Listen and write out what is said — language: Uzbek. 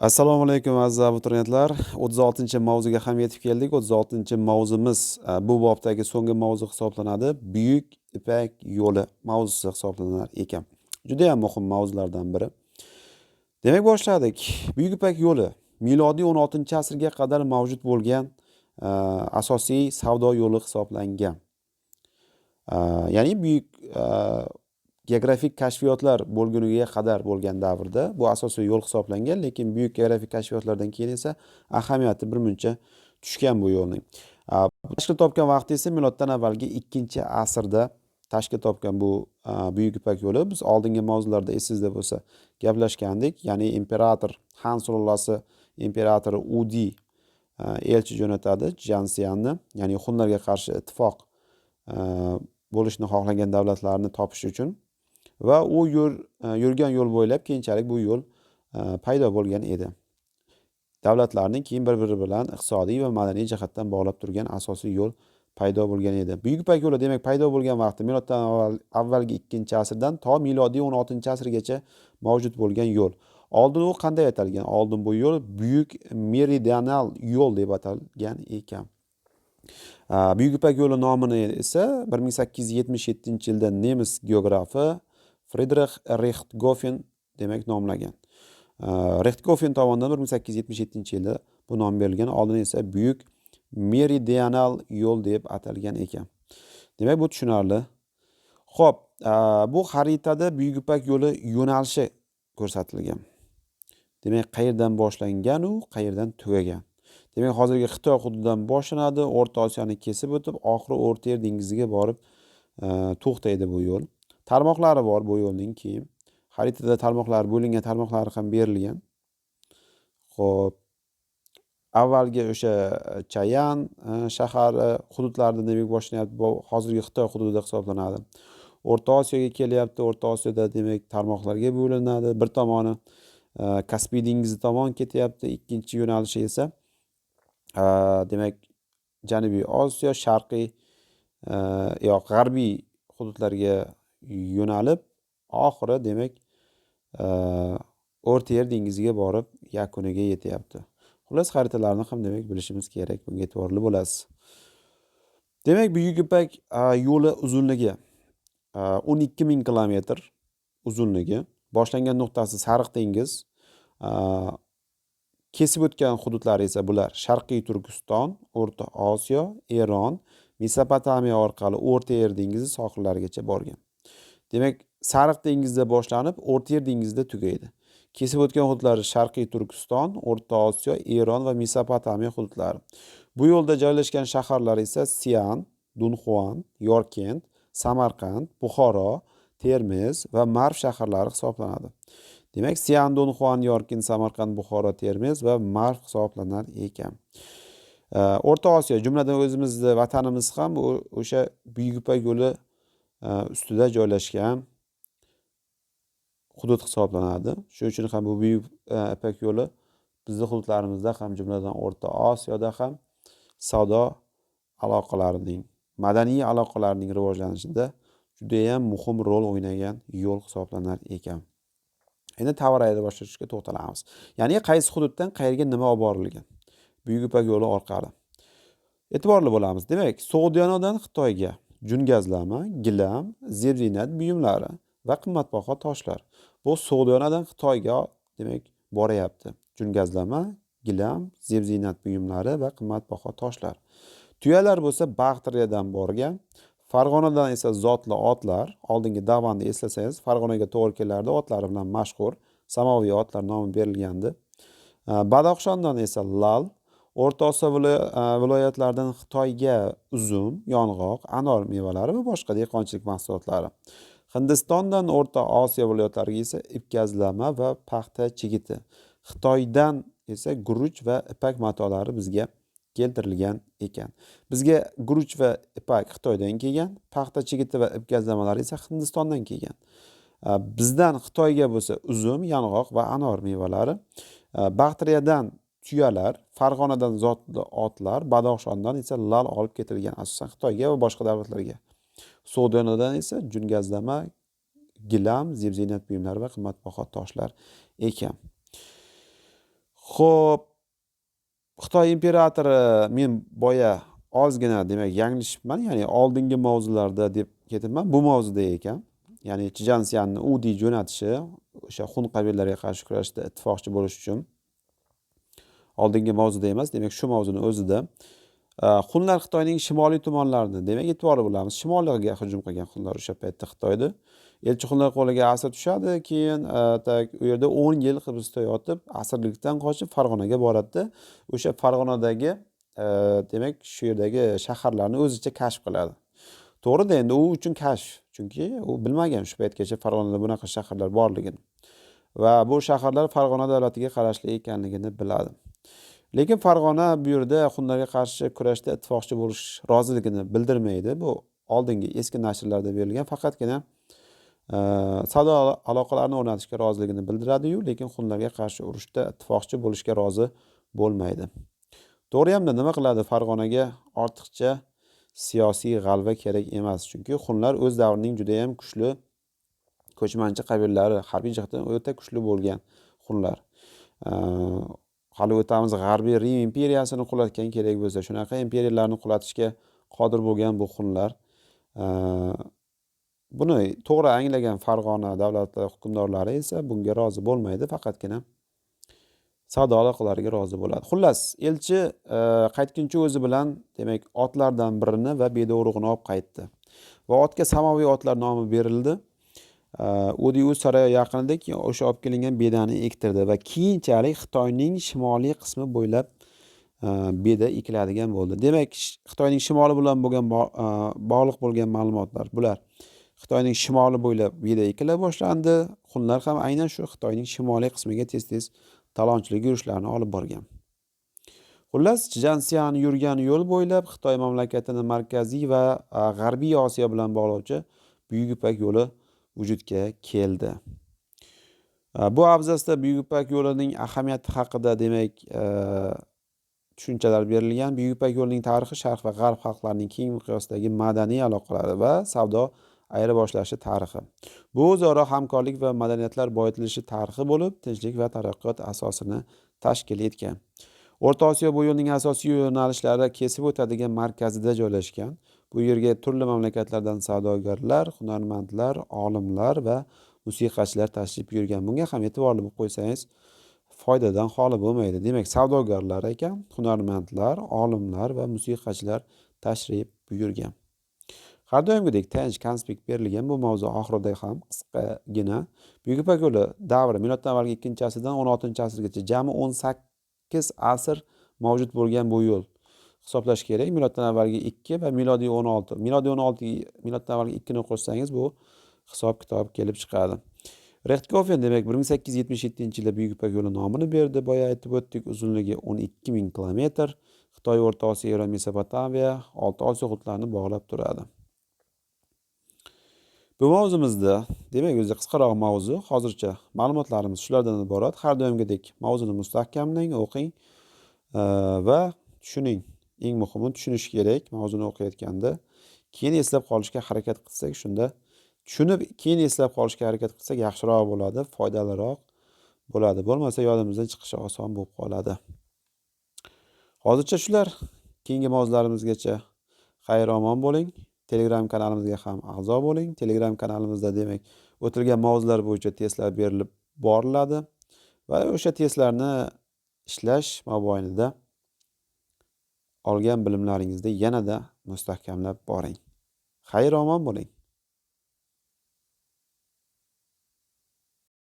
assalomu alaykum aziz abituriyentlar. O'ttiz oltinchi mavzuga ham yetib keldik. O'ttiz oltinchi mavzumiz e, bu bobdagi so'nggi mavzu hisoblanadi. Buyuk ipak yo'li mavzusi hisoblanar ekan. Judayam muhim mavzulardan biri. Demak boshladik. Buyuk ipak yo'li milodiy o'n oltinchi asrga qadar mavjud bo'lgan e, asosiy savdo yo'li hisoblangan. E, ya'ni buyuk geografik kashfiyotlar bo'lguniga qadar bo'lgan davrda bu asosiy yo'l hisoblangan lekin buyuk geografik kashfiyotlardan keyin esa ahamiyati birmuncha tushgan bu yo'lning. Tashkil topgan vaqti esa miloddan avvalgi ikkinchi asrda tashkil topgan bu buyuk ipak yo'li. Biz oldingi mavzularda esingizda bo'lsa gaplashgandik. Ya'ni imperator han sulolasi imperatori udi elchi jo'natadi jansiyanni ya'ni xunlarga qarshi ittifoq bo'lishni xohlagan davlatlarni topish uchun va u yo'l e, yurgan yo'l bo'ylab keyinchalik bu yo'l e, paydo bo'lgan edi. Davlatlarning keyin bir biri bilan iqtisodiy va madaniy jihatdan bog'lab turgan asosiy yo'l paydo bo'lgan edi. Buyuk ipak yo'li demak paydo bo'lgan vaqti miloddan avvalgi ikkinchi asrdan to milodiy o'n oltinchi asrgacha mavjud bo'lgan yo'l. Oldin u qanday atalgan? Oldin bu yo'l buyuk meridional yo'l deb atalgan ekan. E, buyuk ipak yo'li nomini esa bir ming sakkiz yuz yetmish yettinchi yilda nemis geografi fridrix Richtgofen demak nomlagan. Richtgofen tomonidan bir ming sakkiz yuz yetmish yettinchi yilda bu nom berilgan oldin esa buyuk meridional yo'l deb atalgan ekan. Demak bu tushunarli. Ho'p bu xaritada buyuk ipak yo'li yo'nalishi ko'rsatilgan. Demak qayerdan boshlangan u qayerdan tugagan. Demak hozirgi xitoy hududidan boshlanadi o'rta osiyoni kesib o'tib oxiri o'rta yer dengiziga borib to'xtaydi bu yo'l. Tarmoqlari bor bu yo'lning keyin xaritada tarmoqlar bo'lingan tarmoqlari ham berilgan. Ho'p avvalgi o'sha e, chayan e, shahari hududlarida demak boshlanyapti bu hozirgi xitoy hududi hisoblanadi. O'rta osiyoga kelyapti. O'rta osiyoda demak tarmoqlarga bo'linadi. Bir tomoni e, kaspiy dengizi tomon ketyapti. Ikkinchi yo'nalishi esa demak janubiy osiyo sharqiy yo g'arbiy hududlarga yo'nalib oxiri demak o'rta yer dengiziga borib yakuniga yetyapti xullas xaritalarni ham demak bilishimiz kerak bunga e'tiborli bo'lasiz. Demak buyuk ipak yo'li uzunligi o'n ikki ming kilometr uzunligi boshlangan nuqtasi sariq dengiz kesib o'tgan hududlari esa bular sharqiy turkiston o'rta osiyo eron mesopotamiya orqali o'rta yer dengizi sohillarigacha borgan demak sariq dengizda boshlanib o'rta yer dengizida tugaydi kesib o'tgan hududlari sharqiy turkiston o'rta osiyo eron va mesopotamiya hududlari bu yo'lda joylashgan shaharlar esa sian dunxuan yorkent samarqand buxoro termiz va marv shaharlari hisoblanadi demak sian dunxuan yorkent samarqand buxoro termiz va marv hisoblanar ekan. O'rta osiyo jumladan o'zimizni vatanimiz ham o'sha buyuk ipak yo'li E, ustida joylashgan hudud hisoblanadi. Shuning uchun ham bu buyuk e, ipak yo'li bizni hududlarimizda ham jumladan o'rta osiyoda ham savdo aloqalarining madaniy aloqalarning rivojlanishida judayam muhim rol o'ynagan yo'l hisoblanar ekan. Endi tovar boshlashga to'xtalamiz. Ya'ni qaysi hududdan qayerga nima olib borilgan? Buyuk ipak yo'li orqali. E'tiborli bo'lamiz. Demak sug'diyanodan xitoyga jungazlama gilam zebziynat buyumlari va qimmatbaho toshlar. Bu so'g'diyonadan xitoyga demak boryapti. Jungazlama gilam zebziynat buyumlari va qimmatbaho toshlar. Tuyalar bo'lsa baxtriyadan borgan farg'onadan esa zotli otlar oldingi davanni eslasangiz farg'onaga to'g'ri kelardi otlari bilan mashhur samoviy otlar nomi berilgandi. Badaxshondan esa lal o'rta osiyo e, viloyatlaridan xitoyga uzum yong'oq anor mevalari va boshqa dehqonchilik mahsulotlari. Hindistondan o'rta osiyo viloyatlariga esa ipkazlama va paxta chigiti. Xitoydan esa guruch va ipak matolari bizga keltirilgan ekan. Bizga guruch va ipak xitoydan kelgan paxta chigiti va ipkazlamalari esa hindistondan kelgan. E, bizdan xitoyga bo'lsa uzum yong'oq va anor mevalari. E, Baxtriyadan tuyalar farg'onadan zotli otlar badaxshondan esa lal olib ketilgan asosan xitoyga va boshqa davlatlarga. So'g'diyanadan esa jungazlama gilam zeb ziynat buyumlari va qimmatbaho toshlar ekan. Ho'p xitoy imperatori men boya ozgina demak yanglishibman ya'ni oldingi mavzularda deb ketibman bu mavzuda ekan. Ya'ni chijansiyanni udiy jo'natishi o'sha xun qabilalariga qarshi kurashishda ittifoqchi bo'lish uchun oldingi mavzuda emas. Demak shu mavzuni o'zida e, xunlar xitoyning shimoliy tumanlarini demak e'tibor bo'lamiz shimoliga hujum qilgan hunlar o'sha paytda xitoyni elchixonlar qo'liga asir tushadi keyin e, u yerda o'n yil hibsda yotib asirlikdan qochib farg'onaga boradida o'sha farg'onadagi e, demak shu yerdagi shaharlarni o'zicha kashf qiladi. To'g'rida endi u uchun kashf chunki u bilmagan shu paytgacha farg'onada bunaqa shaharlar borligini va bu shaharlar farg'ona davlatiga qarashli ekanligini biladi. Lekin farg'ona bu yerda hunlarga qarshi kurashda ittifoqchi bo'lish roziligini bildirmaydi. Bu oldingi eski nashrlarda berilgan faqatgina e, savdo aloqalarini o'rnatishga roziligini bildiradiyu lekin hunlarga qarshi urushda ittifoqchi bo'lishga rozi bo'lmaydi. To'g'riyamda nima qiladi? Farg'onaga ortiqcha siyosiy g'alva kerak emas chunki hunlar o'z davrining judayam kuchli ko'chmanchi qabilalari harbiy jihatdan o'ta kuchli bo'lgan hunlar e, hali o'tamiz g'arbiy rim imperiyasini qulatgan kerak bo'lsa shunaqa imperiyalarni qulatishga qodir bo'lgan bu xunlar e, buni to'g'ri anglagan farg'ona davlati hukmdorlari esa bunga rozi bo'lmaydi faqatgina savdo rozi bo'ladi. Xullas elchi e, qaytguncha o'zi bilan demak otlardan birini va bedorug'ini olib qaytdi. Va otga samoviy otlar nomi berildi. Э, odiu saroyi yaqinida keyin o'sha olib kelingan bedani ektirdi va keyinchalik xitoyning shimoliy qismi bo'ylab e, beda ekiladigan bo'ldi. Demak xitoyning shimoli bilan bo'lgan e, bog'liq bo'lgan ma'lumotlar bular. Xitoyning shimoli bo'ylab beda ekila boshlandi. Hunlar ham aynan shu xitoyning shimoliy qismiga tez tez talonchilik yurishlarini olib borgan. Xullas Jansian yurgan yo'l bo'ylab xitoy mamlakatini markaziy va e, g'arbiy osiyo bilan bog'lovchi buyuk ipak yo'li vujudga keldi. Bu abzasda buyuk ipak yo'lining ahamiyati haqida demak tushunchalar berilgan. Buyuk ipak yo'lining tarixi sharq va g'arb xalqlarining keng miqyosdagi madaniy aloqalari va savdo ayirboshlashi tarixi. Bu o'zaro hamkorlik va madaniyatlar boyitilishi tarixi bo'lib tinchlik va taraqqiyot asosini tashkil etgan. O'rta osiyo bu yo'lning asosiy yo'nalishlari kesib o'tadigan markazida joylashgan. Bu yerga turli mamlakatlardan savdogarlar hunarmandlar olimlar va musiqachilar tashrif buyurgan. Bunga ham e'tiborli bo'lib qo'ysangiz foydadan xoli bo'lmaydi. Demak savdogarlar ekan hunarmandlar olimlar va musiqachilar tashrif buyurgan. Har doimgidek tayanch konspekt berilgan bu mavzu oxirida ham qisqagina buyuk ipak yo'li davri miloddan avvalgi ikkinchi asrdan o'n oltinchi asrgacha jami o'n sakkiz asr mavjud bo'lgan bu yo'l hisoblash kerak miloddan avvalgi ikki va milodiy o'n olti milodiy o'n olti miloddan avvalgi ikkini qo'shsangiz bu hisob kitob kelib chiqadi rehtkofen demak bir ming sakkiz yuz yetmish yettinchi yilda buyuk ipak yo'li nomini berdi boya aytib o'tdik uzunligi o'n ikki ming kilometr. Xitoy o'rta osiyo eron mesopotamiya olti osiyo hududlarini bog'lab turadi. Bu mavzumizda demak o'zi qisqaroq mavzu hozircha ma'lumotlarimiz shulardan iborat. Har doimgidek mavzuni mustahkamlang o'qing va tushuning eng muhimi tushunish kerak mavzuni o'qiyotganda. Keyin eslab qolishga harakat qilsak shunda tushunib keyin eslab qolishga harakat qilsak yaxshiroq bo'ladi foydaliroq bo'ladi. Bo'lmasa yodimizdan chiqishi oson bo'lib qoladi. Hozircha shular. Keyingi mavzularimizgacha xayr omon bo'ling. Telegram kanalimizga ham a'zo bo'ling. Telegram kanalimizda demak o'tilgan mavzular bo'yicha testlar berilib boriladi va o'sha testlarni ishlash mobaynida olgan bilimlaringizni yanada mustahkamlab boring. Xayr omon bo'ling!